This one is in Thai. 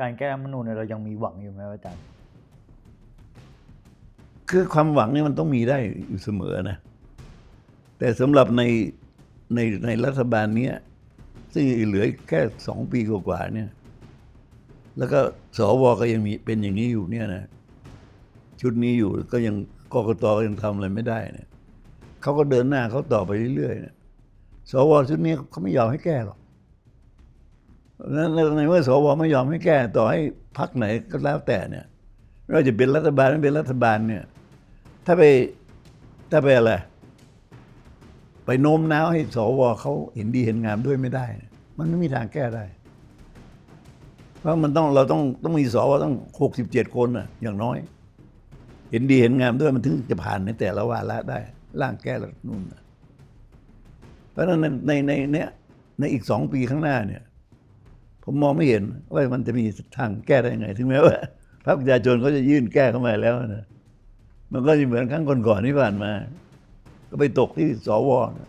การแก้รัฐธรรมนูญเนี่ยเรายังมีหวังอยู่ไหมอาจารย์ คือความหวังนี่มันต้องมีได้อยู่เสมอนะ แต่สำหรับในในในรัฐบาลเนี้ยซึ่งเหลือแค่สองปีกว่าๆเนี่ย แล้วก็สวก็ยังมีเป็นอย่างนี้อยู่เนี่ยนะ ชุดนี้อยู่ก็ยังกกตก็ยังทำอะไรไม่ได้เนี่ยเขาก็เดินหน้าเขาต่อไปเรื่อยๆเนะสวชุดนี้เขาไม่ยอมให้แก้หรอก นั้นในเมื่อสวไม่ยอมให้แก้ต่อให้พักไหนก็แล้วแต่เนี่ยไม่ว่าจะเป็นรัฐบาลไม่เป็นรัฐบาลเนี่ย ถ้าไปถ้าไปอะไรไปโน้มน้าวให้สวเขาเห็นดีเห็นงามด้วยไม่ได้ มันไม่มีทางแก้ได้ เพราะมันต้องเราต้องต้องมีสวต้องหกสิบเจ็ดคนน่ะอย่างน้อย เห็นดีเห็นงามด้วยมันถึงจะผ่านในแต่ละวาระได้ ร่างแก้รัฐนูญน่ะเพราะฉะนั้นในในในเนี้ยในอีกสองปีข้างหน้าเนี่ย ผมมองไม่เห็นว่ามันจะมีทางแก้ได้ยังไง ถึงแม้ว่าพรรคประชาชนเขาจะยื่นแก้เข้ามาแล้วนะมันก็จะเหมือนครั้งก่อนๆที่ผ่านมา ก็ไปตกที่สวนะ